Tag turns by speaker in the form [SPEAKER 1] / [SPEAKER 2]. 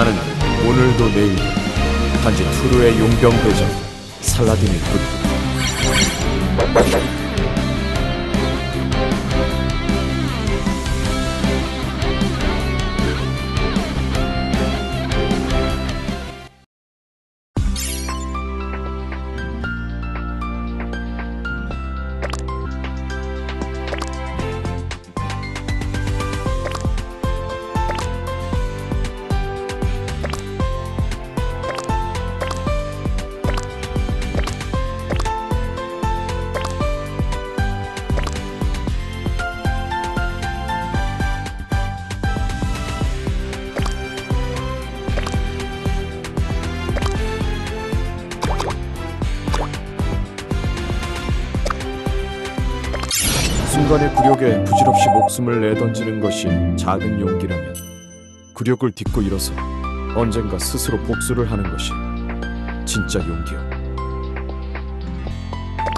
[SPEAKER 1] 나는 오늘도 내일도 단지 투르의 용병 대장 살라딘일 뿐. 순간의 굴욕에 부질없이 목숨을 내던지는 것이 작은 용기라면 굴욕을 딛고 일어서 언젠가 스스로 복수를 하는 것이 진짜 용기요.